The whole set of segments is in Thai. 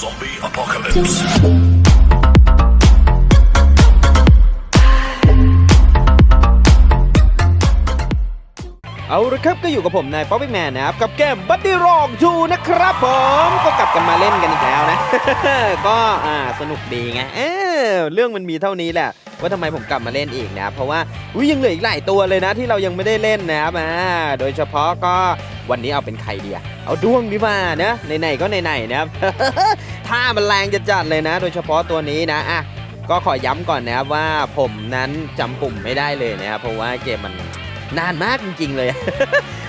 Zombie apocalypse. เอาละครับก็อยู่กับผมนายป๊อปปี้แมนนะครับ กับเกมบัตตี้รองทูนะครับผมก็กลับกันมาเล่นกันอีกแล้วนะ ก็อ่าสนุกดีไงเออเรื่องมันมีเท่านี้แหละ ว่าทำไมผมกลับมาเล่นอีกนะ เพราะว่าอุ๊ยยังเหลืออีกหลายตัวเลยนะที่เรายังไม่ได้เล่นนะครับอ่าโดยเฉพาะก็วันนี้เอาเป็นใครดีอะเอาด้วงดีกว่านะไหนๆก็ไหนๆนะครับถ้ามันแรงจะจัดเลยนะ โดยเฉพาะตัวนี้นะอะก็ขอย้ำก่อนนะครับว่าผมนั้นจำปุ่มไม่ได้เลยนะครับเพราะว่าเกมมันนานมากจริงๆเลย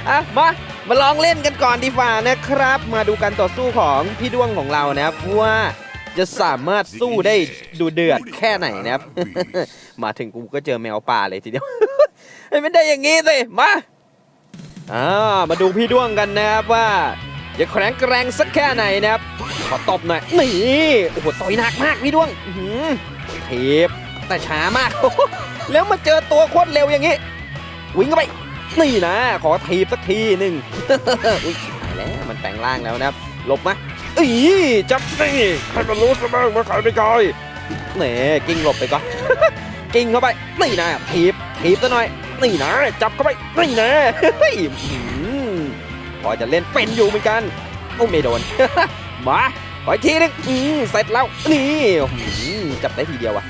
อะมามาลองเล่นกันก่อนดีกว่านะครับ มาดูการต่อสู้ของพี่ด้วงของเรานะครับว่า จะสามารถสู้ได้ดูเดือดแค่ไหนนะครับ มาถึงกูก็เจอแมวป่าเลยทีเดียวไม่ได้อย่างงี้สิมาอ่ามาดูพี่ด้วงกันนะครับว่าจะแข็งแกร่งสักแค่ไหนนะครับขอตบหน่อยนี่โอ้โหต่อยหนักมากพี่ด้วงหือเทปแต่ช้ามาก แล้วมาเจอตัวโคตรเร็วอย่างงี้ วิ่งเข้าไป นี่นะ ขอทีบสักทีหนึ่งอุ้ยตายแล้วมันแปลงร่างแล้วนะครับหลบมา อีจับนี่ให้มันรู้ซะบ้างว่าใครเป็นใครเน่กิ้งหลบไปก่อน กิ้งเข้าไป นี่นะทีบทีบซะหน่อย นี่นะ จับเข้าไป นี่นะเฮ้ยอื้อหือพอจะเล่นเป็นอยู่เหมือนกันโอ้ไม่โดน มาขออีกทีนึงอืมเสร็จแล้ว นี่อื้อหือจับได้ทีเดียวอะ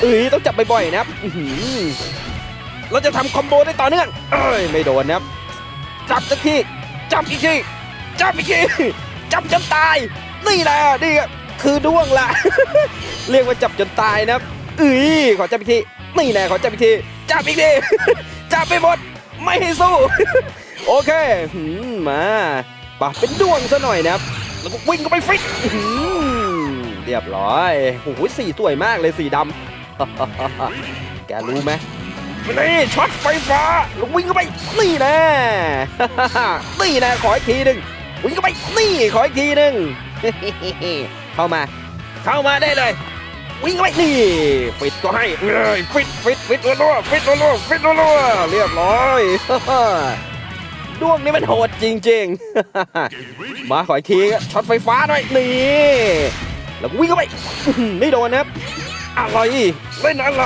เอ้ยต้องจับบ่อยๆนะครับอื้อหือเราจะทำคอมโบได้ต่อเนื่องเอ้ยไม่โดนนะครับ จับสักที จับอีกที จับอีกที จับจนตาย นี่แหละนี่คือด้วงละเรียกว่าจับจนตายนะครับเอ้ยขอจับอีกทีนี่แหละขอจับอีกทีจับอีกทีจับไปหมดไม่ให้สู้ โอเคมาปะเป็นด้วงซะหน่อยนะครับแล้วก็วิ่งเข้าไปฟิตเรียบร้อยโอ้โหสีสวยมากเลยสีดำแกรู้ไหมนี่ช็อตไฟฟ้าลงวิ่งเข้าไป นี่นะนี่นะขออีกทีหนึ่ง วิ่งเข้าไปนี่ขออีกทีหนึ่งเข้ามา เข้ามาได้เลย วิ่งเข้าไปนี่ฟิตก็ให้เลยฟิตฟิตฟิตรัวๆฟิตรัวๆฟิตรัวๆเรียบร้อยดวงนี้มันโหดจริงๆ มาขออีกทีช็อตไฟฟ้าหน่อยนี่แล้ววิ่งเข้าไปอื้อหือไม่โดนนะครับอะไรเล่นอะไร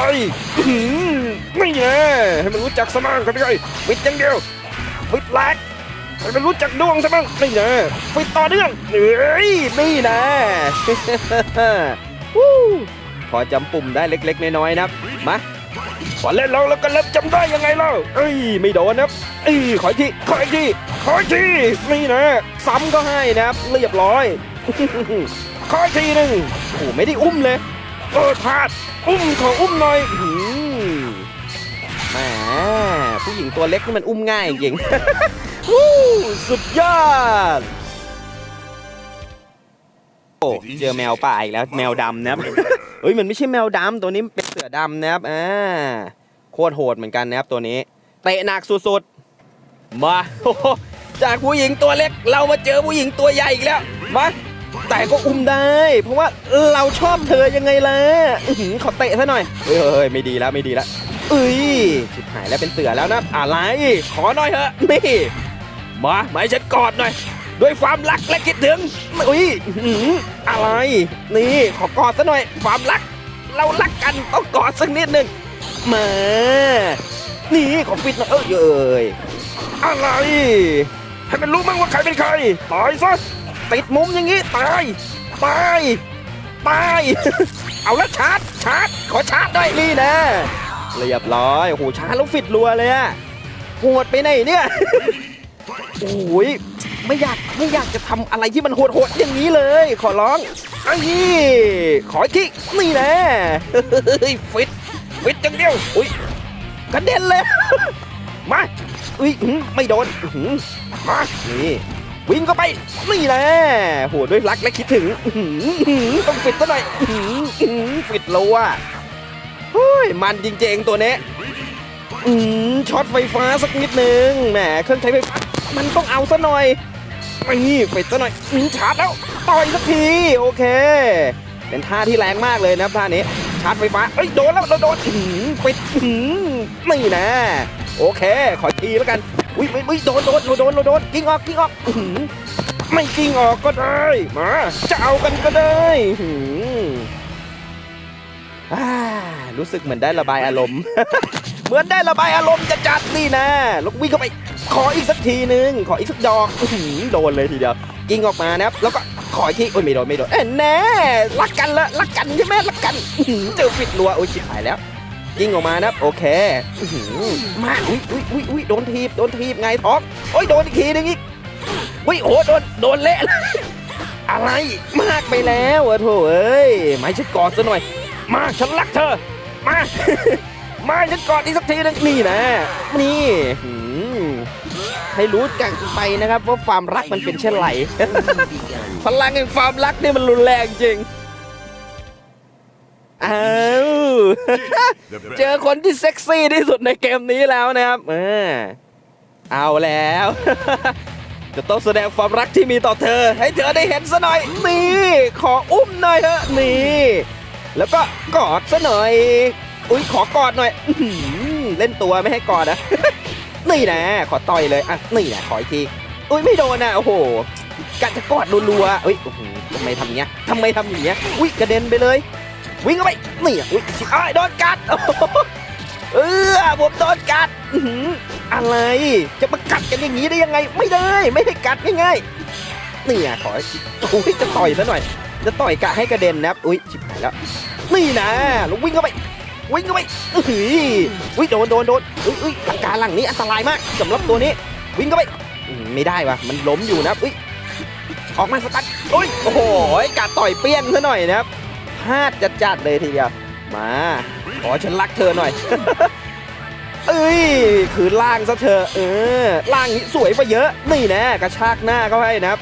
อื้อหือไม่แน่ให้มันรู้จักสมางกันไปเลยฟิตอย่างเดียวฟิตแลก ให้มันรู้จักดวงซะบ้างไม่แน่ฟิตต่อเนื่องเอ้ยนี่นะวู้พอจำปุ่มได้เล็ก ๆ น้อยๆนะครับมาพอเล่นแล้วแล้วก็เริ่มจำได้ยังไงเล่าเอ้ยไม่โดนนะครับเอ้ยขออีกทีขออีกทีขออีกทีนี่นะซ้ำก็ให้นะครับเรียบร้อยขออีกทีหนึ่งโอ้โหไม่ได้อุ้มเลยเออพลาดอุ้มขออุ้มหน่อยอื้อหือแหมผู้หญิงตัวเล็กนี่มันอุ้มง่ายจริง ๆวู้สุดยอด โอ้เจอแมวป่าอีกแล้วแมวดำนะครับ เฮ้ยมันไม่ใช่แมวดำตัวนี้มันเป็นเสือดำนะครับอ่าโคตรโหดเหมือนกันนะครับตัวนี้เตะหนักสุดๆมาโอ้โหจากผู้หญิงตัวเล็ก เรามาเจอผู้หญิงตัวใหญ่อีกแล้วมาแต่ก็อุ้มได้ เพราะว่าเราชอบเธอยังไงล่ะอื้อหือขอเตะซะหน่อยเฮ้ยเฮ้ยไม่ดีแล้วไม่ดีแล้วเอ้ยชิบหายแล้วเป็นเสือแล้วนะอะไรขอหน่อยเถอะนี่ มามาให้ฉันกอดหน่อย ด้วยความรักและคิดถึงอุ้ยอื้อหืออะไร นี่ขอกอดซะหน่อย ความรัก เรารักกันต้องกอดสักนิดหนึ่งมานี่ขอฟิตหน่อยเอ้ยเอ้ยอะไร ให้มันรู้มั้งว่าใครเป็นใครตายซะติดมุมอย่างงี้ตายตายตายเอาละชาร์จชาร์จขอชาร์จด้วยนี่นะเรียบร้อยโอ้โหชาร์จแล้วฟิตรัวเลยอะโหดไปไหนเนี่ย โอ้ยไม่อยากไม่อยากจะทำอะไรที่มันโหดๆอย่างนี้เลย ขอร้องไอ้ยขออีกนี่แนะเฮ้ยฟิตฟิตจังเดียวอุ้ยกระเด็นเลยมาอุ้ยอื้อไม่โดนอื้อหือมานี่วิ่งเข้าไปนี่แหละโหด้วยรักและคิดถึงอื้อหืออื้อหือต้องฟิตซะหน่อยอื้อหืออื้อหือฟิตโลอะเฮ้ยมันจริงๆตัวนี้อืมช็อตไฟฟ้าสักนิดนึงแหมเครื่องใช้ไฟฟ้า มันต้องเอาซะหน่อยนี่ปิดซะหน่อยอืมชาร์จแล้วต่อยสักทีโอเค เป็นท่าที่แรงมากเลยนะครับท่านี้ชาร์จไฟฟ้าเอ้ยโดนแล้วเราโดนปิดอื้อหือนี่นะโอเค ขอทีแล้วกันอุ้ยไม่ไม่โดนโดนโดนโดนโดนกิ้งออกกิ้งออกไม่จริงออกก็ได้มาจะเอากันก็ได้หืมรู้สึกเหมือนได้ระบายอารมณ์ เหมือนได้ระบายอารมณ์จะจัดนี่นะแล้ววิ่งเข้าไป ขออีกสักทีนึง ขออีกสักดอกโดนเลยทีเดียวยิงออกมานะครับ แล้วก็ขออีกทีโอ้ยไม่โดนไม่โดนเอ้ยแน่รักกันละรักกันใช่ไหมรักกันเจอปิดรัวโอ้ยชิบหายแล้วยิงออกมานะครับโอเคมาอุ้ยอุ้ยอุ้ยอุ้ยโดนทีบโดนทีบไงท้องโอ้ยโดนอีกทีนึงอีกอุ้ยโอ้โดนโดนเละอะไรมากไปแล้วอะโถเอ้ยมาให้ฉันกอดซะหน่อย มาฉันรักเธอ มา มาฉันกอดอีกสักทีนึงนี่นะ นี่หืมให้รู้กันไปนะครับว่าความรักมันเป็นเช่นไรพลังแห่งความรักนี่มันรุนแรงจริงอ้าว The เจอคนที่เซ็กซี่ที่สุดในเกมนี้แล้วนะครับเออเอาแล้ว จะต้องแสดงความรักที่มีต่อเธอ ให้เธอได้เห็นซะหน่อย นี่ ขออุ้มหน่อยเถอะนี่ แล้วก็กอดซะหน่อย อุ้ยขอกอดหน่อยเล่นตัวไม่ให้กอดนะนี่นะ ขอต่อยเลยอะนี่นะขออีกทีอุ้ยไม่โดนนะโอ้โหกะจะกอดรัวๆเอ้ยโอ้โหทำไมทำเงี้ยทำไมทำอย่างเงี้ยอุ้ยกระเด็นไปเลย วิ่งเข้าไปนี่อะอุ้ยชิบอ้ายโดนกัดโอ้โหเออผมโดนกัดอืออะไร จะมากัดกันอย่างนี้ได้ยังไง ไม่ได้ไม่ให้กัดง่ายๆนี่อะขออุ้ยจะต่อยซะหน่อย จะต่อยกะให้กระเด็นนะอุ้ยชิบหายแล้วนี่นะแลงวิ่งเข้าไป วิ่งเข้าไปอื้อหืออุ้ยโดนโดนโดนอุ้ยอุ้ยหลังการหลังนี้อันตรายมากสำหรับตัวนี้ วิ่งเข้าไปอืมไม่ได้วะมันล้มอยู่นะครับอุ้ยออกมาสตัดอุ้ยโอ้โหกะต่อยเปี้ยงซะหน่อยนะครับพลาดจัดๆเลยทีเดียวมาขอฉันรักเธอหน่อยเอ้ยคือล่างซะเธอเออล่างนี้สวยกว่าเยอะนี่นะกระชากหน้าเข้าให้นะครับ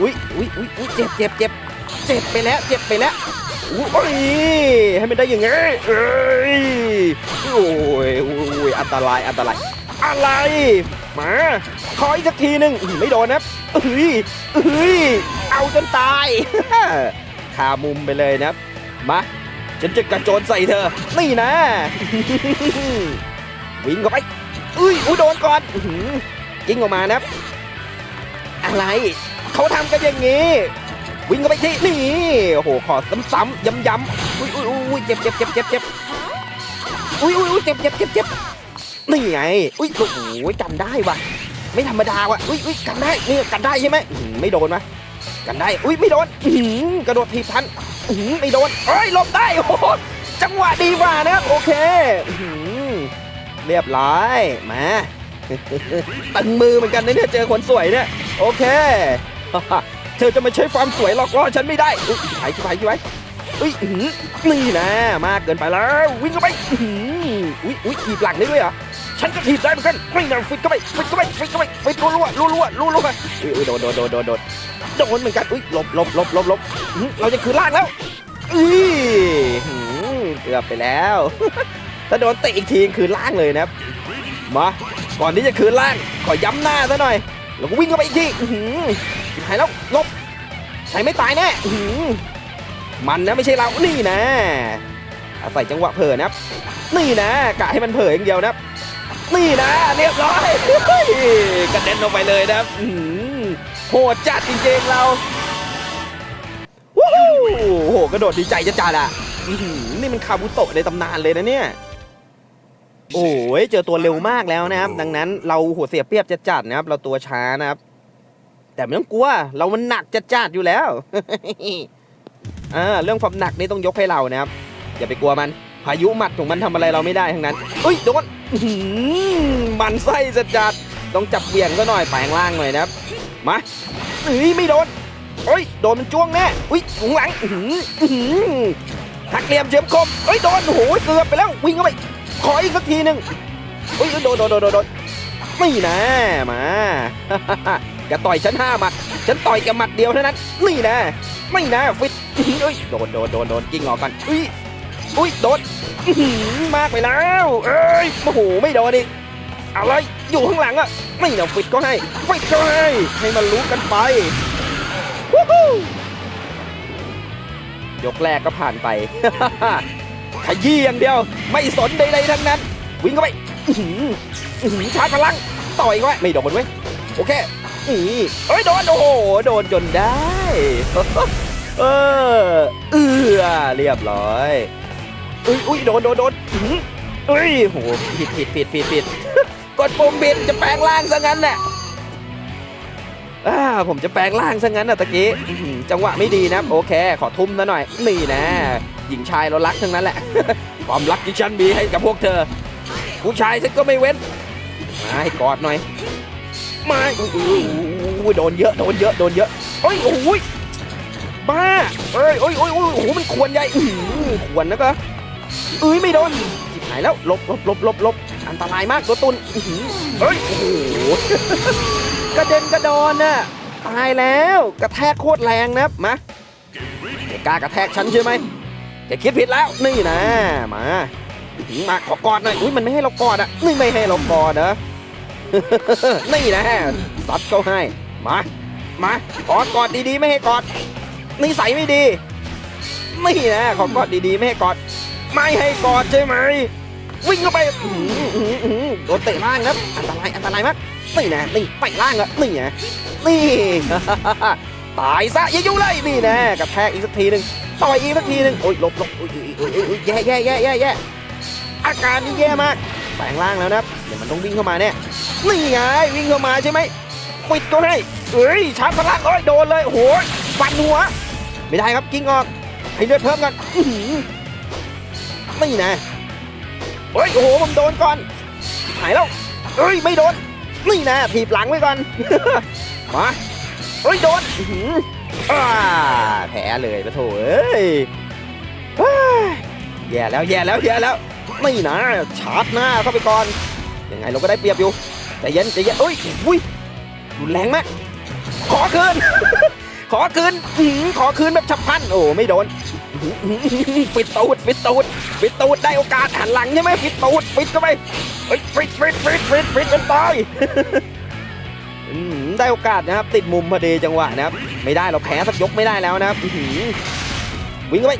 อุ้ยอุ้ยอุ้ยอุ้ยเจ็บเจ็บเจ็บเจ็บไปแล้วเจ็บไปแล้ว โอ้ยให้มันได้ย่างงี้เอ้ยโอ้ยโอ้ยอันตรายอันตรายอะไรมาขออีกสักทีหนึ่งไม่โดนนะเอ้ยเอ้ยเอาจนตายคามุมไปเลยนับมาฉันจะกระโจนใส่เธอ นี่นะ วิ่งเข้าไปอุ้ยอุ้ยโดนก่อนยิงออกมานับอะไร เขาทำกันอย่างนี้ วิ่งเข้าไปที่นี่โอ้โหขอซ้ำๆย้ำๆอุ้ยอุ้ยอุ้ยเจ็บเจ็บเจ็บเจ็บเจ็บอุ้ยอุ้ยอุ้ยเจ็บเจ็บเจ็บเจ็บนี่ไงอุ้ยโอ้โหกันได้ว่ะ ไม่ธรรมดาว่ะอุ้ยอุ้ยกันได้นี่กันได้ใช่ไหมไม่โดนวะกันได้อุ้ยไม่โดนอืกระโดดทีบทันอืไม่โดนเอ้ยหลบได้โอ้โหจังหวะดีกว่านะครับโอเคอืเรียบร้อยมาตึงมือเหมือนกันนะเนี่ยเจอคนสวยเนี่ยโอเค เธอจะมาใช้ความสวยหลอกล่อฉันไม่ได้อุ้ยหายชิบหายชิบหายอุ้ยหือนี่นะมากเกินไปแล้ว วิ่งเข้าไปอื้อหืออุ้ยอุ้ยถีบหลังได้ด้วยเหรอฉันก็ถีบได้เหมือนกันไม่นานฟิตเข้าไปฟิตเข้าไปฟิตเข้าไปฟิตรัวรัวรัวรัวรัวรัวอุ้ยอุ้ยโดนโดนโดนโดนโดนโดนเหมือนกันอุ้ยหลบหลบหลบหลบหลบเราจะคืนล่างแล้วอุ้ยอื้อหือเกือบไปแล้ว ถ้าโดนเตะอีกทีคืนล่างเลยนะครับมาก่อนที่จะคืนล่างขอย้ำหน้าซะหน่อย แล้วก็วิ่งเข้าไปอีกทีหือชิบหายแล้วลบใช้ไม่ตายแน่หือมันนะไม่ใช่เรานี่นะอาศัยจังหวะเผลอนะครับ นี่นะกะให้มันเผลออย่างเดียวนะครับ นี่นะเรียบร้อยกระเด็นออกไปเลยนะครับโหดจัดจริงๆเราโอ้โหกระโดดดีใจจะจัดอะนี่มันคาบุโตะในตำนานเลยนะเนี่ย โอ้ยเจอตัวเร็วมากแล้วนะครับ ดังนั้นเราหัวเสียเปรียบจะจัดนะครับ เราตัวช้านะครับ แต่ไม่ต้องกลัว เรามันหนักจะจัดอยู่แล้วอ่าเรื่องความหนักนี่ต้องยกให้เรานะครับ อย่าไปกลัวมันพายุหมัดของมันทำอะไรเราไม่ได้ทั้งนั้นเอ้ยโดนมันไส้จะจัดต้องจับเบี่ยงก็หน่อยแปลงล่างหน่อยนะครับมาเอ้ยไม่โดนเอ้ยโดนมันจ้วงแน่อุ้ยหลังหลังหักเหลี่ยมเฉียบคมเอ้ยโดนโอ้โหเกือบไปแล้ววิ่งเข้าไป ขออีกสักทีหนึ่งเฮ้ยโดนโดนโดนโดนโดนนี่นะมาแกต่อยฉันห้าหมัด ฉันต่อยแกหมัดเดียวเท่านั้นนี่นะ ไม่นะฟิตเอ้ยโดนโดนโดนโดนยิงออกกันอุ้ยอุ้ยโดนมากไปแล้วเอ้ยโอ้โหไม่โดนอีกอะไรอยู่ข้างหลังอะไม่นะฟิตก็ให้ฟิตก็ให้ให้มันรู้กันไปยกแรกก็ผ่านไป ขยี้อย่างเดียว ไม่สนใดๆทั้งนั้น วิ่งเข้าไปชาร์จพลัง ต่อยเข้าไปไม่โดนเว้ยโอเคนี่เอ้ยโดนโอ้โหโดนจนได้ เออเอือเรียบร้อยอุ้ยอุ้ยโดนโดนโดนอื้อหือเอ้ยโหผิดผิดผิดผิดผิดกดปุ่มผิดจะแปลงร่างซะงั้นน่ะ อ่าผมจะแปลงร่างซะงั้นน่ะตะกี้จังหวะไม่ดีนะโอเค ขอทุ่มซะหน่อยนี่นะหญิงชายเรารักทั้งนั้นแหละความรักที่ฉันมีให้กับพวกเธอ ผู้ชายฉันก็ไม่เว้นมาให้กอดหน่อยมาอู้หูอู้โดนเยอะโดนเยอะโดนเยอะเฮ้ยโอ้ยบ้าเอ้ยโอ้ยโอ้ยโอ้ยโอ้โหมันควรใหญ่หือควรนะก็เอ้ยไม่โดนจิบหายแล้วลบลบลบลบลบอันตรายมากตัวตุนอื้อหือเฮ้ยโอ้โห กระเด็นกระดอนน่ะตายแล้วกระแทกโคตรแรงนะมาแกกล้ากระแทกฉันใช่ไหมแกคิดผิดแล้วนี่นะมามาขอกอดหน่อยอุ้ยมันไม่ให้เรากอดอะนี่ไม่ให้เรากอดเหรอนี่นะซัดเขาให้มามากอกอดดีๆ ไม่ให้กอดนิสัยไม่ดีนี่นะขอกอดดีๆ ไม่ให้กอด ไม่ให้กอดใช่ไหม วิ่งเข้าไปอื้อหืออื้อหือโดนเตะล่างนะอันตรายอันตรายมากนี่นะนี่ไปล่างอะนี่นะนี่ ตายซะอย่ายุ่งเลยนี่นะกระแทกอีกสักทีหนึ่งต่อยอีกสักทีหนึ่งโอ้ยหลบหลบโอ้ยโอ้ยโอ้ยโอ้ยแย่แย่แย่แย่แย่อาการนี่แย่มากแปลงร่างแล้วนะครับเดี๋ยวมันต้องวิ่งเข้ามาแน่นี่ไงวิ่งเข้ามาใช่ไหมปิดก็ให้เอ้ยชาร์จพลังเอ้ยโดนเลยโอ้โหฟันหัว ไม่ได้ครับกิ้งออกให้เลือดเพิ่มกันนี่นะ เฮ้ยโอ้โหผมโดนก่อนหายแล้วเอ้ยไม่โดนนี่นะถีบหลังไว้ก่อนมาเฮ้ยโดนแผลเลยปะโถเอ้ยเฮ้ยแย่แล้วแย่แล้วแย่แล้วไม่นะชาร์จหน้าเข้าไปก่อนยังไงเราก็ได้เปรียบอยู่ใจเย็นใจเย็นเอ้ยอุ้ยรุนแรงมากขอคืนขอคืนขอคืนแบบฉับพลันโอ้ไม่โดน ฟิตตูดฟิตตูดฟิตตูดได้โอกาสหันหลังใช่ไหมฟิตตูดฟิตเข้าไปเอ้ยฟิตฟิตฟิตฟิตฟิตจนตายได้โอกาสนะครับ ติดมุมพอดีจังหวะนะครับ ไม่ได้เราแพ้สักยกไม่ได้แล้วนะครับวิ่งเข้าไป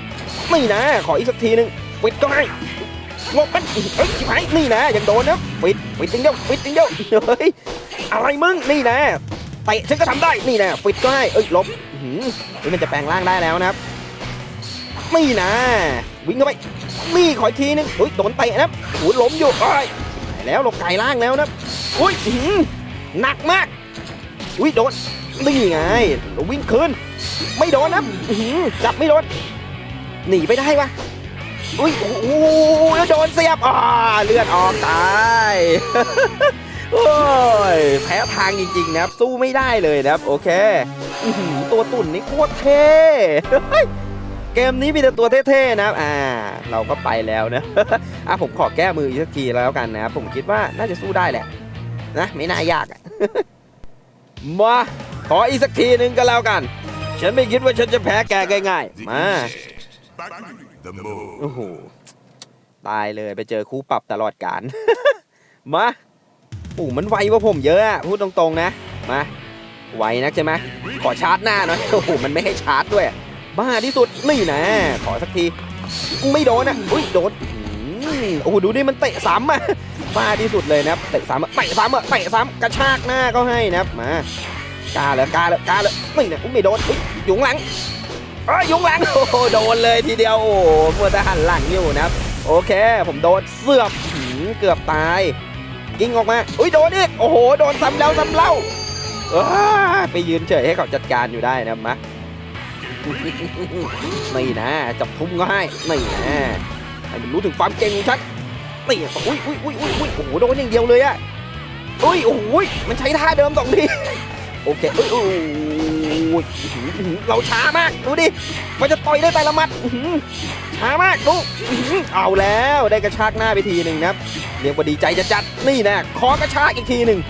ไม่นะ ขออีกสักทีหนึ่งฟิตก็ให้งบมันเฮ้ยชิบหายนี่นะยังโดนนะฟิตฟิตจริงเดียวฟิตจริงเดียวเฮ้ยอะไรมึงนี่นะเตะฉันก็ทำได้นี่นะฟิตก็ให้เอ้ยลบอือหือเฮ้ยมันจะแปลงร่างได้แล้วนะครับ นี่นะ วิ่งเข้าไปนี่ขออีกทีนึงเฮ้ยโดนเตะนะโอ้ยล้มอยู่เอ้ายแล้วเราไกลล่างแล้วนะอุ้ยหือหนักมากอุ้ยโดนนี่ไงเรวิ่งคืนไม่โดนนะหือจับไม่โดนหนีไปได้ปะอุ้ยโอ้โหโดนเสียบอ่าเลือดออกตายโอ้ยแพ้ทางจริงๆนะครับสู้ไม่ได้เลยนะครับ โอเค ตัวตุ่นนี่โคตรเท่ เฮ้ยเกมนี้มีแต่ตัวเท่ๆนะครับอ่า เราก็ไปแล้วนะอะผมขอแก้มืออีกสักทีแล้วกันนะครับผมคิดว่าน่าจะสู้ได้แหละ นะไม่น่ายากอะมาขออีกสักทีหนึ่งก็แล้วกัน ฉันไม่คิดว่าฉันจะแพ้แกง่ายๆ มา The move. โอ้โหตายเลยไปเจอคู่ปรับตลอดการ มาโอ้มันไวกว่าผมเยอะอะพูดตรงๆนะ มา ไวนักใช่ไหมขอชาร์จหน้าหน่อยโอ้โหมันไม่ให้ชาร์จด้วย บ้าที่สุดนี่นะขอสักที ไม่โดนอะอุ้ยโดนอือโอ้โหดูนี่มันเตะซ้ำอะบ้าที่สุดเลยนะครับเตะซ้ำอะเตะซ้ำอะเตะซ้ำกระชากหน้าก็ให้นะครับมากาเลยกาเลยกาเลยนี่นะไม่โดนอุ้ยยุงหลังเอ้ยยุงหลังโอ้โดนเลยทีเดียวโอ้โหมัวแต่หันหลังอยู่นะครับ โอเค ผมโดนเสือบเกือบตายกิ้งออกมาอุ้ยโดนอีกโอ้โหโดนซ้ำแล้วซ้ำเล่าไปยืนเฉยให้เขาจัดการอยู่ได้นะครั บมานี่นะจับทุ่มก็ให้นี่นะให้มันรู้ถึงความเก่งของฉันนี่อุ้ยอุ้ยอุ้ยอุ้ยอุ้ยโอ้โหโดนอย่างเดียวเลยอะอุ้ยโอ้โหมันใช้ท่าเดิมสองทีโอเคอุ้ยอุ้ยเราช้ามากดูดิมันจะต่อยได้แต่ละมัดช้ามากดูเอาแล้วได้กระชากหน้าไปทีหนึ่งนะครับเรียกว่าดีใจจะจัดนี่นะคอกระชากอีกทีหนึ่ง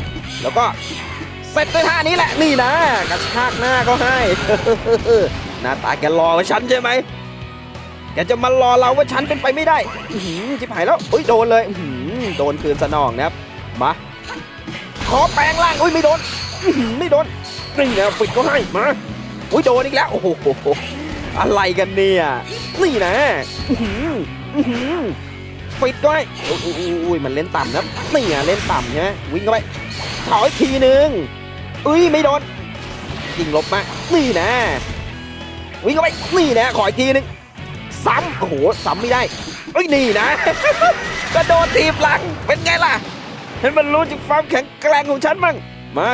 แล้วก็เสร็จด้วยท่านี้แหละนี่นะกระชากหน้าก็ให้ หน้าตาแกรอว่าฉันใช่ไหมแกจะมารอเราว่าฉันเป็นไปไม่ได้หือจิบหายแล้วอุ้ยโดนเลยหือโดนคืนสนองนะครับ มา ขอแปลงร่างอุ้ยไม่โดนไม่โดนนี่นะฟิดก็ให้มาอุ้ยโดนอีกแล้วโอ้โหอะไรกันเนี่ยนี่นะอื้อหืออื้อหือฟิตก็ให้อุ้ยอุ้ยมันเล่นต่ำนะนี่อะเล่นต่ำใช่ไหมวิ่งเข้าไปถอยทีหนึ่งอุ้ยไม่โดนยิงลบมานี่นะ วิ่งเข้าไปนี่นะขออีกทีหนึงซ้ำโอ้โหซ้ำไม่ได้เอ้ยนี่นะกระโดดทีบหลังเป็นไงล่ะ เห็นมันรู้ถึงความแข็งแกร่งของฉันมั้งมา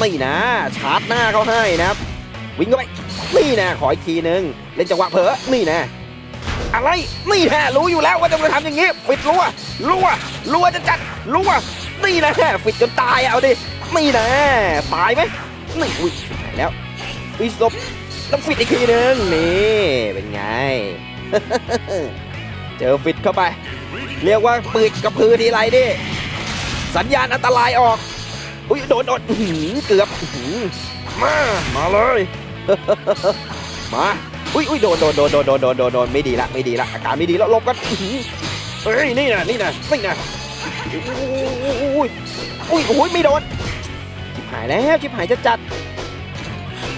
นี่นะชาร์จหน้าเขาให้นะครับ วิ่งเข้าไปนี่นะขออีกทีหนึงเล่นจังหวะเผลอนี่นะอะไรนี่แฮะรู้อยู่แล้วว่าจะมาทำอย่างนี้ฟิดรัวรัวรัวจะจัดรัวนี่นะฟิดจนตายอะเอาดินี่นะตายไหมนี่อุ้ยแล้วอุ้ยศพ ต้องฟิดอีกทีนึงนี่เป็นไง เจอฟิตเข้าไป เรียกว่าปืดกระพือทีไรดิสัญญาณอันตรายออก อุ้ยโดนโดนเกือบมา มาเลย มาอุ้ยอุ้ยโดนโดนโดนโดนโดนโดนโดนโดนไม่ดีละไม่ดีละอาการไม่ดีแล้วลบกันเฮ้ยนี่นะนี่นะนี่นะอุ้ยอุ้ยอุ้ยอุ้ยไม่โดนชิบหายแล้วชิบหายจะจัด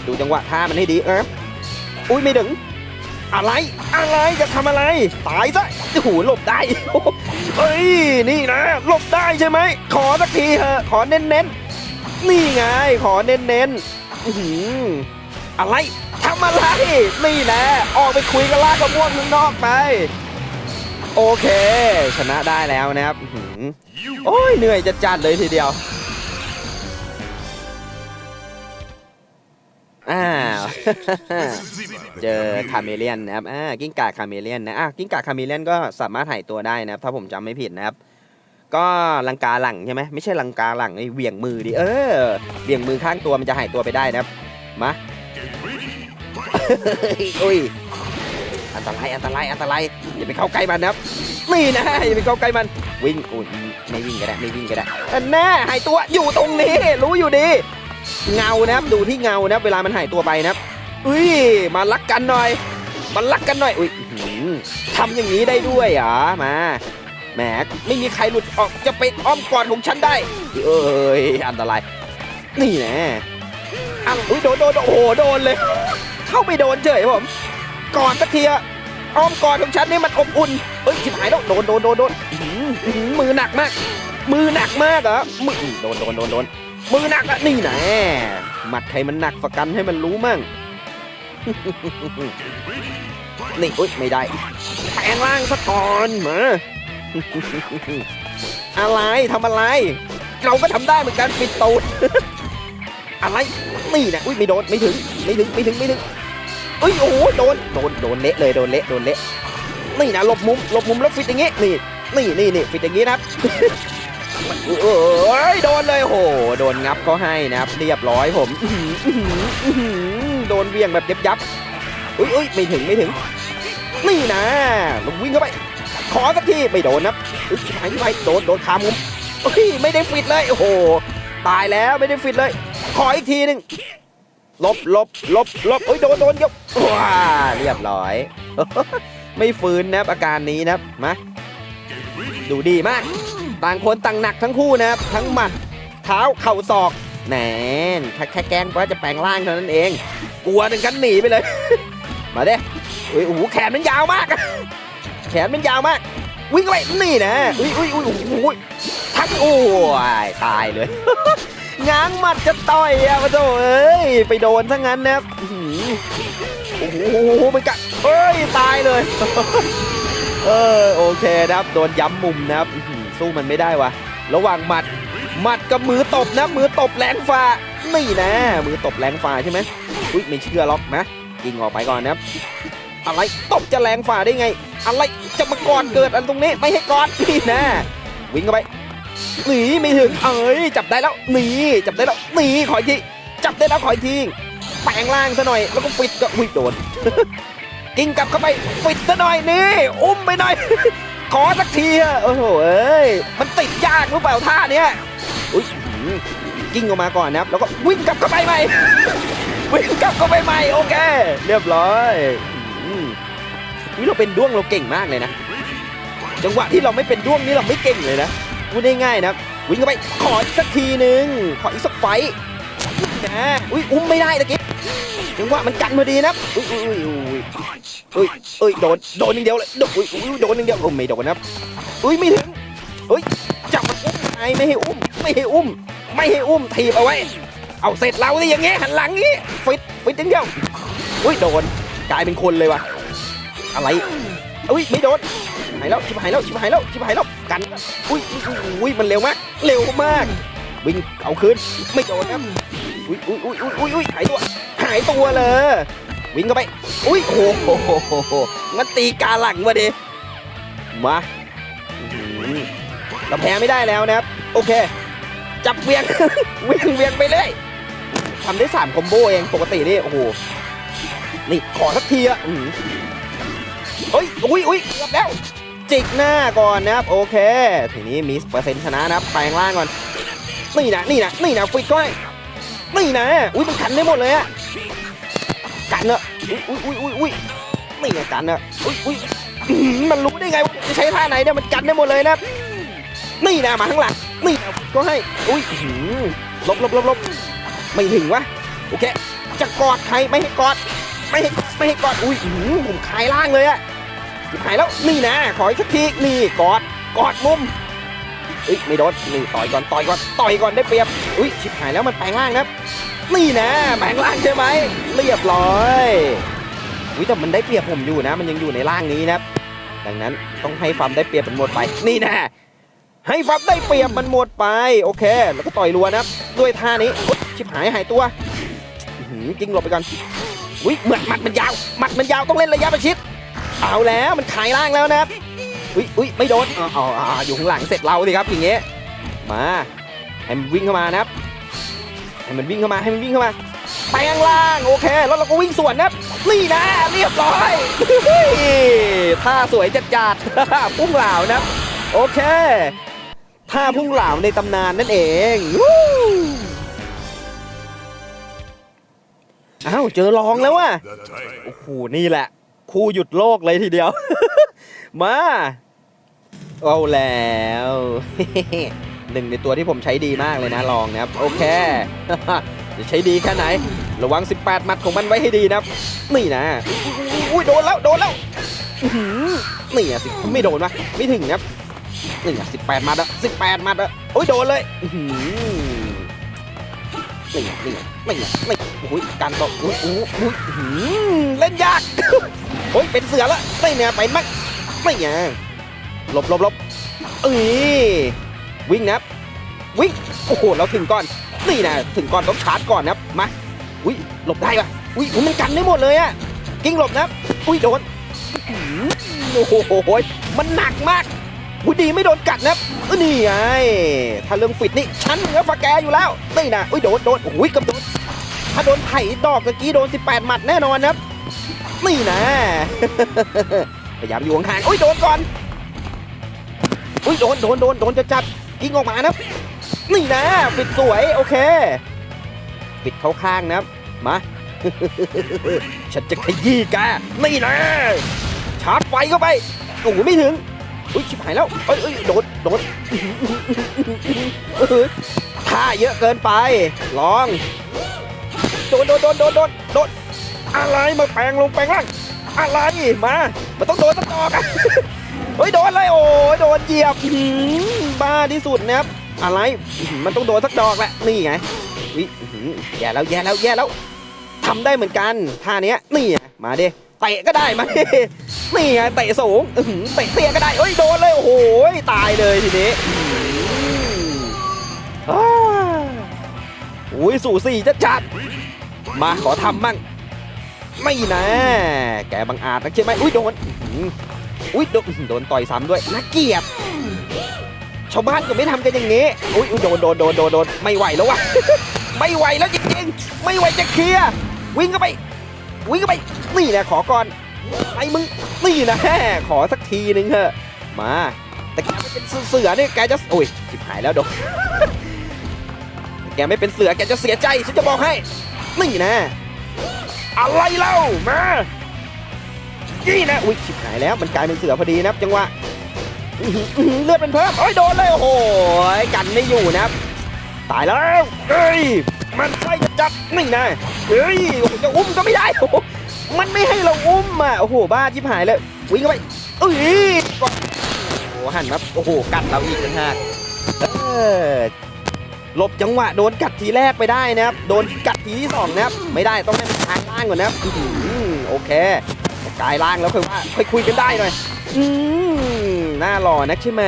ดูจังหวะท่ามันให้ดีเอออุ้ยไม่ถึง อะไร อะไรจะทำอะไร ตายซะโอ้โหหลบได้เฮ้ยนี่นะ หลบได้ใช่ไหม ขอสักทีเถอะขอเน้นๆนี่ไง ขอเน้นๆอื้อหืออะไรทำอะไร นี่นะออกไปคุยกันลากกระม่วงข้างนอกไป โอเค ชนะได้แล้วนะครับอโอ้ยเหนื่อยจะจัดเลยทีเดียว อ้าวเจอคาเมเลียนนะครับอ่ากิ้งก่าคาเมเลียนนะอะกิ้งก่าคาเมเลียนก็สามารถหายตัวได้นะครับ ถ้าผมจำไม่ผิดนะครับ ก็ลังกาหลังใช่ไหมไม่ใช่ลังกาหลังไอ้เหวี่ยงมือดิเออเหวี่ยงมือข้างตัวมันจะหายตัวไปได้นะครับมาอุ้ยอันตรายอันตรายอันตรายอย่าไปเข้าใกล้มันนะครับนี่นะอย่าไปเข้าใกล้มันวิ่งอุ้ยไม่วิ่งก็ได้ไม่วิ่งก็ได้อันแน่หายตัวอยู่ตรงนี้ รู้อยู่ดี เงานะครับดูที่เงานะครับเวลามันหายตัวไปนะครับอุ้ยมารักกันหน่อยมารักกันหน่อยอุ้ยอื้อหือทำอย่างนี้ได้ด้วยเหรอมาแหมไม่มีใครหลุดออกจะไปอ้อมกอดของฉันได้ เอ้ยอันตราย นี่แน่อ้าวอุ้ยโดนโดนโอ้โหโดนเลย เข้าไปโดนเฉยผมกอดสักทีอะอ้อมกอดของฉันนี่มันอบอุ่นเฮ้ยชิบหายแล้วโดนโดนโดนโดนอื้อหือหือมือหนักมาก มือหนักมากเหรอมือโดนโดนโดนโดน มือหนักอะนี่น่หมัดใครมันหนักฝักกันให้มันรู้มั่ง นี่อุ้ยไม่ได้แปลงร่างซะก่อนมาอะไรทำอะไร เราก็ทำได้เหมือนกันปิดตูดอะไรนี่นะอุ้ยไม่โดนไม่ถึงไม่ถึงไม่ถึงไม่ถึงอุ้ยโอ้โหโดนโดนโดนเละเลยโดนเละโดนเละนี่นะหลบมุมหลบมุมแล้วฟิตอย่างงี้นี่นี่นี่นี่ฟิตอย่างงี้นะครับ เอ้ยโดนเลยโห โดนงับเขาให้นะครับ เรียบร้อยผมโดนเวียงแบบยับยับอุ้ยอุ้ยไม่ถึงไม่ถึง นี่นะลงวิ่งเข้าไป ขอสักทีไม่โดนนะอุ้ยหายไปโดนโดนคามุมเฮ้ยไม่ได้ฟิตเลยโอ้โหตายแล้วไม่ได้ฟิตเลย ขออีกทีหนึ่งลบลบลบลบเอ้ยโดนโดนยกว้าเรียบร้อย ไม่ฟื้นนะอาการนี้นะมาดูดีมาก ต่างคนต่างหนักทั้งคู่นะครับ ทั้งหมัดเท้าเข่าศอกแหนนแค่แค่แกล้งว่าจะแปลงร่างเท่านั้นเอง กลัวถึงกันหนีไปเลย มาเด้อุ้ยโอ้โหแขนมันยาวมาก แขนมันยาวมาก วิ่งไปนี่นะอุ้ยอุ้ยอุ้ยโอ้โหทั้งโอ้ยตายเลยง้างหมัดจะต่อยอะมาโถเอ้ยไปโดนซะงั้นนะครับโอ้โหไปกะเอ้ยตายเลย เออโอเคนะครับ โดนย้ำมุมนะครับ สู้มันไม่ได้วะ ระหว่างหมัด หมัดกับมือตบนะ มือตบแรงฟ้านี่นะ มือตบแรงฟ้าใช่ไหมอุ้ยไม่เชื่อหรอกนะยิงออกไปก่อนนะครับ อะไรตบจะแรงฝ่าได้ไง อะไรจะมากอดเกิดอันตรงนี้ไม่ให้กอดนี่นะ วิ่งเข้าไปหนีไม่ถึงเอ้ยจับได้แล้วหนีจับได้แล้วหนีขออีกทีจับได้แล้วขออีกทีแปลงร่างซะหน่อย แล้วก็ปิดก็อุ้ยโดนกิ้งกลับเข้าไปปิดซะหน่อยนี่อุ้มไปหน่อย ขอสักทีอะโอ้โหเอ้ยมันติดยากหรือเปล่าท่าเนี้ยอุ้ยกิ้งออกมาก่อนนะครับแล้วก็วิ่งกลับเข้าไปใหม่ วิ่งกลับเข้าไปใหม่โอเค เรียบร้อยอืมนี่เราเป็นด้วงเราเก่งมากเลยนะ จังหวะที่เราไม่เป็นด้วงนี่เราไม่เก่งเลยนะพูดได้ง่ายนะวิ่งเข้าไปขออีกสักทีหนึ่งขออีกสักไฟนะอุ้ยอุ้มไม่ได้ตะกี้จังหวะมันกันพอดีนะอุ้ยอุ้ย เอ้ยอุ้ยอุ้ยโดนโดนอย่งเดียวเลยโดนอุ้ยอุ้ยโดนอย่งเดียวโอ้ไม่โดนนะครับอุ้ยไม่ถึงอุ้ยจับมันอุ้มไงไม่ให้อุ้ม ไม่ให้อุ้ม ไม่ให้อุ้มถีบเอาไว้ เอาเสร็จเราสิอย่างเงี้ยหันหลังงี้ฟิตฟิตอย่างเดียวอุ้ยโดนกลายเป็นคนเลยวะอะไรอุ้ยไม่โดนหายแล้วชิบหายแล้วชิบหายแล้วชิบหายแล้วกันอุ้ยอุ้ยอุ้ยอุ้ยมันเร็วมากเร็วมากวิ่งเอาคืนไม่โดนครับอุ้ยอุ้ยอุ้ยอุ้ยอุ้ยอุ้ยหายตัวหายตัวเลย วิ่งเข้าไป อุ้ยโอ้โหงั้นตีกาหลังมาดิมาเราแพ้ไม่ได้แล้วนะครับ โอเค จับเวียง เวียงเวียงไปเลยทำได้สามคอมโบเองปกตินี่โอ้โหนี่ขอสักทีอะอื้อหือเฮ้ยอุ้ยอุ้ยเกือบแล้ว จิกหน้าก่อนนะครับ โอเค ทีนี้มีเปอร์เซ็นต์ชนะนะครับแปลงร่างก่อน นี่นะนี่นะนี่นะฟิกก้อยนี่นะ อุ้ยมันกันได้หมดเลยอะ กันเนอะอุ้ยอุ้ยอุ้ยอุ้ยนี่ไงกันเนอะอุ้ยอุ้ยมันรู้ได้ไงว่าจะใช้ท่าไหนเนี่ยมันกันได้หมดเลยนะนี่นะมาข้างหลังนี่ก็ให้อุ้ยหือลบลบลบลบไม่ถึงวะโอเคจะกอดใครไม่ให้กอด ไม่ให้ไม่ให้กอดอุ้ยอือหือผมคลายร่างเลยอะหายแล้วนี่นะขออีกสักทีนี่กอดกอดมุมเอ้ยไม่โดนนี่ต่อยก่อนต่อยก่อนต่อยก่อนได้เปรียบอุ้ยชิบหายแล้วมันแปลงร่างนะครับนี่นะแปลงร่างใช่ไหม เรียบร้อยอุ้ยแต่มันได้เปรียบผมอยู่นะ มันยังอยู่ในร่างนี้นะดังนั้นต้องให้ฟัมได้เปรียบมันหมดไป นี่นะให้ฟัมได้เปรียบมันหมดไป โอเค แล้วก็ต่อยรัวนะด้วยท่านี้ชิบหายหายตัวจริงหลบไปก่อนอุ้ยเหมือนหมัดมันยาวหมัดมันยาวต้องเล่นระยะประชิดเอาแล้วมันขายร่างแล้วนะครับอุ้ยอุ้ยไม่โดนอ๋ออ๋ออ๋ออยู่ข้างหลังเสร็จเราสิครับอย่างเงี้ยมาให้มันวิ่งเข้ามานะครับให้มันวิ่งเข้ามาให้มันวิ่งเข้ามา แปลงล่างโอเค แล้วเราก็วิ่งสวนนับนี่นะเรียบร้อยท่าสวยจัดจัดพุ่งเหล่านับโอเคท่าพุ่งเหล่าในตำนานนั่นเองอ้าวเจอรองแล้วว่ะโอ้โหนี่แหละคู่หยุดโลกเลยทีเดียว มาเอาแล้วหนึ่งในตัวที่ผมใช้ดีมากเลยนะลองนะครับ โอเค จะใช้ดีแค่ไหน ระวัง 18 มัดของมันไว้ให้ดีนะครับ นี่นะ อุ้ยโดนแล้วโดนแล้วอื้อหือนี่อะสิไม่โดนวะไม่ถึงนะครับนี่อะ18มัดอะ18มัดอะโอ้ยโดนเลยอื้อหือนี่อะนี่อะนี่อะนี่โอ้ยการตกอุ้ยอุ้ยอุ้ยอื้อหือเล่นยากโอ้ยเป็นเสือละไม่เนี่ยไปมักไม่เนี่ยหลบหลบหลบเอ้ยวิ่งนะครับวิ่งโอ้โหเราถึงก่อน นี่นะถึงก่อนต้องชาร์จก่อนนะครับมาอุ้ยหลบได้ปะอุ้ยมันกันได้หมดเลยอะกิ้งหลบนะอุ้ยโดนอื้อหือโอ้โหมันหนักมากอุ้ยดีไม่โดนกัดนะเออนี่ไงถ้าเรื่องฟิตนี่ชั้นเหนือฝาแกอยู่แล้วนี่นะอุ้ยโดนโดนโอ้ยกับโดนถ้าโดนไถ่ดอกเมื่อกี้โดน 18 หมัดแน่นอนนะนี่นะพยายามอยู่ห่างๆอุ้ยโดนก่อนอุ้ยโดนโดนโดนโดนจะจับกิ้งออกมานะ นี่นะปิดสวยโอเค ปิดเข้าข้างนะมาฉันจะขยี้แกนี่นะชาร์จไฟเข้าไปโอ้โหไม่ถึงอุ้ยชิบหายแล้วเอ้ยเอ้ยโดนโดนท่าเยอะเกินไป ลองโดนโดนโดนโดนโดนโดนอะไรมาแปลงลงแปลงล่างอะไรมามันต้องโดนสักดอกอะเฮ้ยโดนเลยโอ้ยโดนเหยียบหือบ้าที่สุดนะครับ อะไรมันต้องโดนสักดอกแหละนี่ไงวิอื้อหือแย่แล้วแย่แล้วแย่แล้วทำได้เหมือนกันท่าเนี้ยนี่ไงมาดิเตะก็ได้มาดินี่ไงเตะสูงเตะเตี้ยก็ได้เฮ้ยโดนเลยโอ้โหตายเลยทีนี้อุ้ยสู่สี่จะจัดมาขอทำมั่งไม่นะ แกบังอาจนะใช่ไหมอุ้ยโดนอุ้ยโดนโดนต่อยซ้ำด้วยน่าเกลียด ชาวบ้านก็ไม่ทำกันอย่างนี้ อุ้ยอุ๊ยโดนโดนโดนโดนโดนไม่ไหวแล้ววะ ไม่ไหวแล้วจริงๆ ไม่ไหวจะเคลียร์วิ่งเข้าไป วิ่งเข้าไป นี่นะขอก่อนไอ้มึง นี่นะขอสักทีนึงเถอะ มา แต่แกไม่เป็นเสือเนี่ยแกจะโอ้ยชิบหายแล้วโดนแกไม่เป็นเสือแกจะเสียใจฉันจะบอกให้ นี่นะ อะไรเล่ามานี่นะอุ้ยชิบหายแล้วมันกลายเป็นเสือพอดีนะจังหวะ เลือดเป็นเพิ่มโอ้ยโดนเลย โอ้โหกันไม่อยู่นะครับ ตายแล้วเอ้ยมันใช่จะจับนี่นะเฮ้ยจะอุ้มก็ไม่ได้โอ้มันไม่ให้เราอุ้มอะโอ้โหบ้าชิบหายเลยวิ่งเข้าไปเอ้ยโอ้โหหันมาโอ้โหกัดเราอีกต่างหากเออหลบจังหวะโดนกัดทีแรกไปได้นะครับโดนกัดทีที่สองนะครับไม่ได้ต้องให้มันกลายล่างก่อนนะครับโอเคกลายล่างแล้วค่อยว่าค่อยคุยกันได้หน่อยอืม หน้าหล่อนักใช่ไหม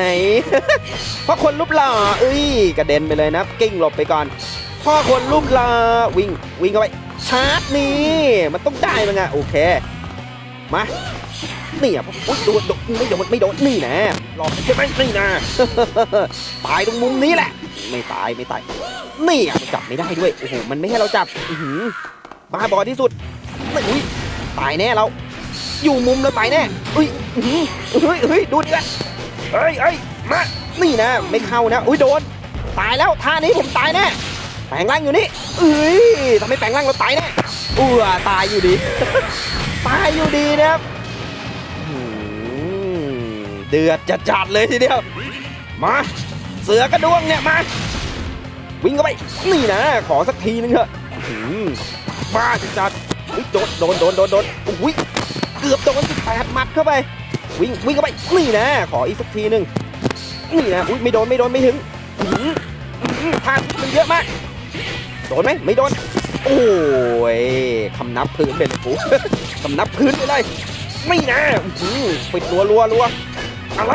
เพราะคนรูปหล่อเอ้ยกระเด็นไปเลยนะ กิ้งหลบไปก่อนพ่อคนรูปหล่อวิ่งวิ่งเข้าไปชาร์จนี่มันต้องได้มั้งอะโอเคมานี่อะอุ๊ยโดนโดนไม่โดนไม่โดนนี่นะหลอกใช่ไหมนี่นะตายตรงมุมนี้แหละ ไม่ตายไม่ตายนี่อะมันจับไม่ได้ด้วยโอ้โหมันไม่ให้เราจับอื้อหือบ้าบอที่สุดนี่ตายแน่เรา อยู่มุมแล้วตายแน่เฮ้ยเฮ้ยเฮ้ยดูดิละเฮ้ยเฮ้ยมานี่นะ ไม่เข้านะอุ้ยโดน ตายแล้วท่านี้ผมตายแน่แปลงร่างอยู่นี่เอ้ยทำไมแปลงร่างเราตายแน่อ้วตายอยู่ดี ตายอยู่ดีนะครับเดือดจัดๆเลยทีเดียว มาเสือกระด้วงเนี่ยมา วิ่งเข้าไป นี่นะ ขอสักทีนึงเถอะอื้อหือบ้าจัดๆโดนโดนโดนโดนโดนอุ้ย เกือบโดนสิบแปดมัดเข้าไป วิ่งวิ่งเข้าไปนี่นะ ขออีกสักทีหนึ่งนี่นะอุ้ยไม่โดนไม่โดนไม่ถึงทางมันเยอะมากโดนไหมไม่โดนโอ้ยคำนับพื้นเป็นกูคำนับพื้นไปเลยไม่นะปิดรัวรัวรัวอะไร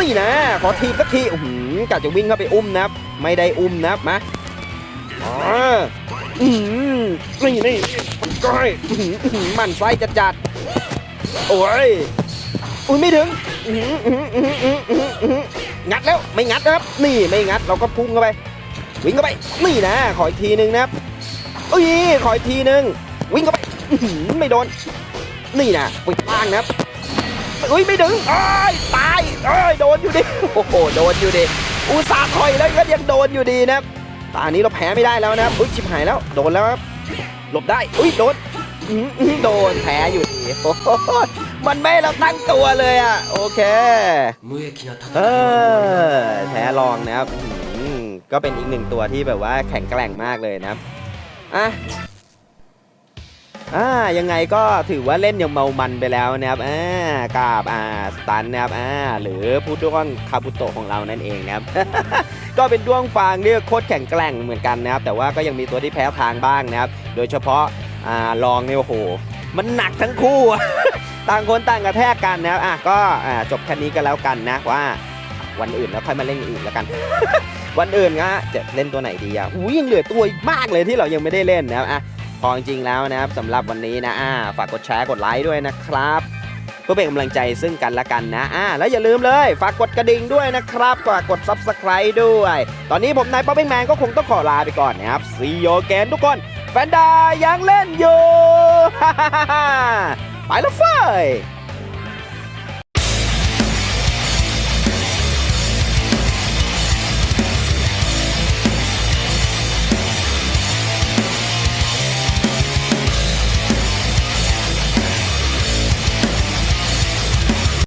นี่นะ ขอทีสักทีอื้อหือกะจะวิ่งเข้าไปอุ้มนับ ไม่ได้อุ้มนับมาอ๋ออืมนี่นี่ก้อื้อหืออื้อหือมันไส้จัดจัด โอ้ยอุ้ยไม่ถึงงัดแล้วไม่งัดนะครับ นี่ไม่งัดเราก็พุ่งเข้าไปวิ่งเข้าไปนี่นะขออีกทีหนึ่งนะครับอุ้ยขออีกทีหนึ่งวิ่งเข้าไปไม่โดน นี่นะปิดล่างนะครับอุ้ยไม่ถึงอ้ยตายเอ้ยโดนอยู่ดิโอ้โหโดนอยู่ดิอุตส่าห์ถอยแล้วก็ยังโดนอยู่ดีนะครับตอนนี้เราแพ้ไม่ได้แล้วนะครับอุ้ยชิบหายแล้วโดนแล้วครับหลบได้อุ้ยโดน โดนแพ้อยู่ดีมันไม่เราตั้งตัวเลยอะ โอเค เออแพ้ลองนะครับก็เป็นอีกหนึ่งตัวที่แบบว่าแข็งแกร่งมากเลยนะอะอ่ายังไงก็ถือว่าเล่นอย่างเมามันไปแล้วนะครับอ่ากาบอ่าสตันนะครับอ่าหรือพูดด้วงคาบุโตของเรานั่นเองนะครับ ก็เป็นด้วงฟางเนี่ยโคตรแข็งแกร่งเหมือนกันนะครับ แต่ว่าก็ยังมีตัวที่แพ้ทางบ้างนะครับ โดยเฉพาะ อ่าลองเนี่ยโอ้โห มันหนักทั้งคู่ ต่างคนต่างกระแทกกันนะอะก็อ่าจบแค่นี้ก็แล้วกันนะว่าวันอื่นแล้วค่อยมาเล่นอื่นแล้วกัน วันอื่นนะจะเล่นตัวไหนดีอะอุ้ยยังเหลือตัวอีกมากเลยที่เรายังไม่ได้เล่นนะครับอะพอจริงๆแล้วนะครับสำหรับวันนี้นะอ่าฝากกดแชร์กดไลค์ด้วยนะครับเพื่อเป็นกำลังใจซึ่งกันและกันนะ อ่า แล้วอย่าลืมเลย ฝากกดกระดิ่งด้วยนะครับ ฝากกด Subscribe ด้วย ตอนนี้ผมนายป๊อปปิ้งแมนก็คงต้องขอลาไปก่อนนะครับซีโอแกนทุกคน แฟนดายังเล่นอยู่ ไปแล้วเฟ้ย